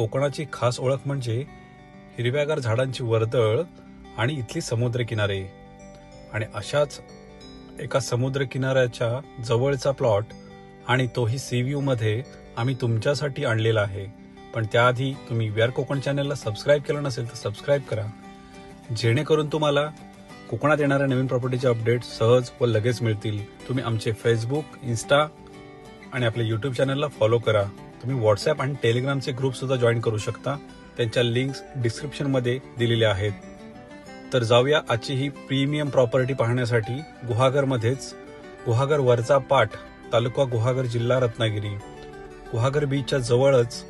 कोकणाची खास ओळख म्हणजे हिरव्यागार झाडांची वर्दळ आणि इथली समुद्रकिनारे. आणि अशाच एका समुद्रकिनाऱ्याच्या जवळचा प्लॉट आणि तोही सी व्ह्यूमध्ये आम्ही तुमच्यासाठी आणलेला आहे. पण त्याआधी तुम्ही वेअर कोकण चॅनलला सबस्क्राईब केलं नसेल तर सबस्क्राईब करा. जेणेकरून तुम्हाला कोकणात येणाऱ्या नवीन प्रॉपर्टीचे अपडेट सहज व लगेच मिळतील. तुम्ही आमचे फेसबुक इन्स्टा आणि आपल्या यूट्यूब चॅनलला फॉलो करा. तुम्ही व्हॉट्सअप आणि टेलिग्रामचे ग्रुप सुद्धा जॉईन करू शकता. त्यांच्या लिंक्स डिस्क्रिप्शनमध्ये दिलेल्या आहेत. तर जाऊया आजची ही प्रीमियम प्रॉपर्टी पाहण्यासाठी गुहागरमध्येच. गुहागर वरचा पाठ तालुका गुहागर जिल्हा रत्नागिरी. गुहागर बीचच्या जवळच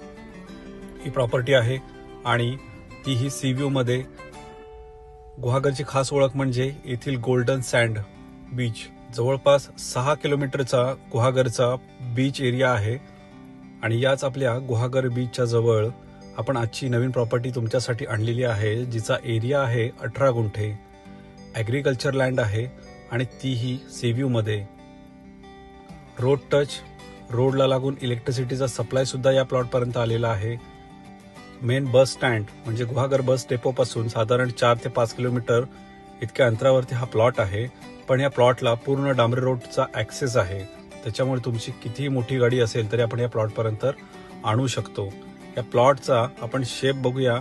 ही प्रॉपर्टी आहे आणि ती ही सी मध्ये. गुहागरची खास ओळख म्हणजे येथील गोल्डन सँड बीच जवळपास सहा किलोमीटरचा गुहागरचा बीच एरिया आहे. आणि याच आपल्या गुहागर बीचच्या जवळ आपण आजची नवीन प्रॉपर्टी तुमच्यासाठी आणलेली आहे जिचा एरिया आहे अठरा गुंठे. ॲग्रिकल्चर लँड आहे आणि तीही सेव्ह्यूमध्ये रोड टच रोडला लागून इलेक्ट्रिसिटीचा सप्लायसुद्धा या प्लॉटपर्यंत आलेला आहे. मेन बस स्टँड म्हणजे गुहागर बस डेपोपासून साधारण चार ते पाच किलोमीटर इतक्या अंतरावरती हा प्लॉट आहे. पण या प्लॉटला पूर्ण डांबरी रोडचा ॲक्सेस आहे. त्याच्यामुळे तुमची कितीही मोठी गाडी असेल तरी आपण या प्लॉटपर्यंत आणू शकतो. या प्लॉटचा आपण शेप बघूया.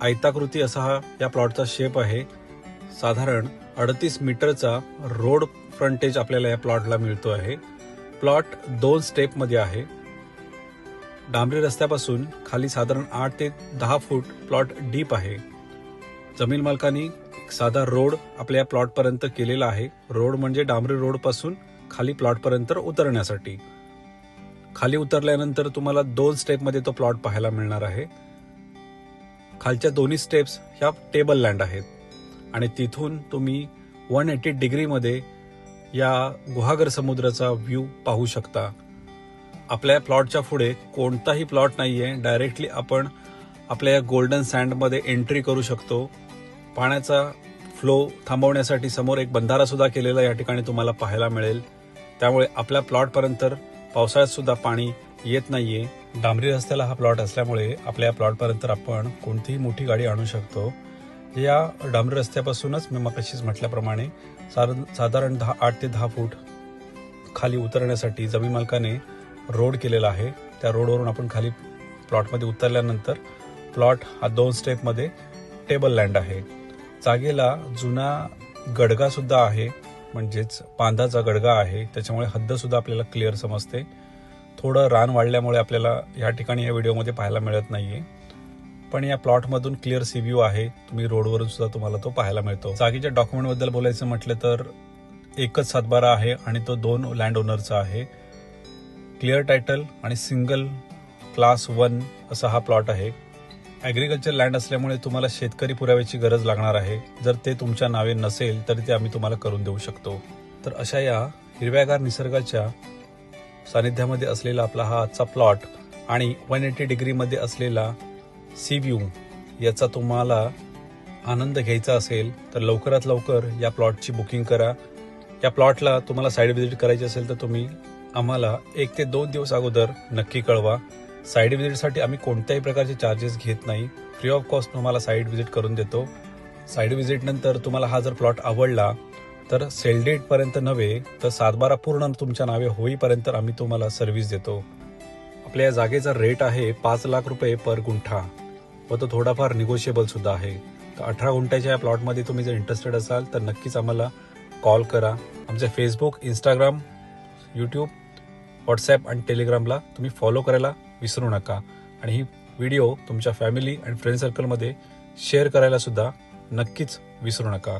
आयताकृती असा हा या प्लॉटचा शेप आहे. साधारण अडतीस मीटरचा रोड फ्रंटेज आपल्याला या प्लॉटला मिळतो आहे. प्लॉट दोन स्टेपमध्ये आहे. डांबरी रस्त्यापासून खाली साधारण आठ ते दहा फूट प्लॉट डीप आहे. जमीन मालकांनी साधा रोड आपल्या प्लॉटपर्यंत केलेला आहे. रोड म्हणजे डांबरी रोडपासून खाली प्लॉटपर्यंत उतरण्यासाठी. खाली उतरल्यानंतर तुम्हाला दोन स्टेपमध्ये तो प्लॉट पाहायला मिळणार आहे. खालच्या दोन्ही स्टेप्स ह्या टेबल लँड आहेत. आणि तिथून तुम्ही वन एटी डिग्रीमध्ये या गुहागर समुद्राचा व्ह्यू पाहू शकता. आपल्या प्लॉटच्या पुढे कोणताही प्लॉट नाही आहे डायरेक्टली आपण आपल्या या गोल्डन सँडमध्ये एंट्री करू शकतो. पाण्याचा फ्लो थांबवण्यासाठी समोर एक बंधारासुद्धा केलेला या ठिकाणी तुम्हाला पाहायला मिळेल. त्यामुळे आपल्या प्लॉटपर्यंत पावसाळ्यात सुद्धा पाणी येत नाहीये. डांबरी रस्त्याला हा प्लॉट असल्यामुळे आपल्या प्लॉटपर्यंत आपण कोणतीही मोठी गाडी आणू शकतो. या डांबरी रस्त्यापासूनच मी मगाशीच म्हटल्याप्रमाणे साधारण- साधारण दहा आठ ते दहा फूट खाली उतरण्यासाठी जमीन मालकाने रोड केलेला आहे. त्या रोडवरून आपण खाली प्लॉटमध्ये उतरल्यानंतर प्लॉट हा दोन स्टेपमध्ये टेबल लँड आहे. जागेला जुना गडगा सुद्धा आहे. म्हणजेच बांधाचा गडगा आहे त्याच्यामुळे हद्द सुद्धा आपल्याला क्लिअर समजते. थोडं रान वाढल्यामुळे आपल्याला या ठिकाणी या व्हिडिओमध्ये पाहायला मिळत नाहीये. पण या प्लॉटमधून क्लिअर सी व्ह्यू आहे तुम्ही रोडवरून सुद्धा तुम्हाला तो पाहायला मिळतो. जागेच्या डॉक्युमेंटबद्दल बोलायचं म्हटलं तर एकच सातबारा आहे आणि तो दोन लँड ओनरचा आहे. क्लिअर टायटल आणि सिंगल क्लास वन असा हा प्लॉट आहे. ॲग्रिकल्चर लँड असल्यामुळे तुम्हाला शेतकरी पुराव्याची गरज लागणार आहे. जर ते तुमच्या नावे नसेल तरी ते आम्ही तुम्हाला करून देऊ शकतो. तर अशा या हिरव्यागार निसर्गाच्या सानिध्यामध्ये असलेला आपला हा आजचा प्लॉट आणि वन एटी डिग्रीमध्ये असलेला सी व्ह्यू याचा तुम्हाला आनंद घ्यायचा असेल तर लवकरात लवकर या प्लॉटची बुकिंग करा. या प्लॉटला तुम्हाला साईड व्हिजिट करायची असेल तर तुम्ही आम्हाला एक ते दोन दिवस अगोदर नक्की कळवा. साईड व्हिजिटसाठी आम्ही कोणत्याही प्रकारचे चार्जेस घेत नाही. फ्री ऑफ कॉस्ट तुम्हाला साईड व्हिजिट करून देतो. साईड विजिटनंतर तुम्हाला हा जर प्लॉट आवडला तर सेल डेटपर्यंत नव्हे तर सातबारा पूर्ण तुमच्या नावे होईपर्यंत आम्ही तुम्हाला सर्व्हिस देतो. आपल्या या जागेचा रेट आहे पाच लाख रुपये पर गुंठा. व तो थोडाफार निगोशिएबल सुद्धा आहे. तर अठरा गुंठ्याच्या या प्लॉटमध्ये तुम्ही जर इंटरेस्टेड असाल तर नक्कीच आम्हाला कॉल करा. आमचे फेसबुक इंस्टाग्राम यूट्यूब व्हॉट्सॲप आणि टेलिग्रामला तुम्ही फॉलो करायला विसरू नका. आणि ही व्हिडिओ तुमच्या फॅमिली अँड फ्रेंड सर्कलमध्ये शेअर करायला सुद्धा नक्कीच विसरू नका.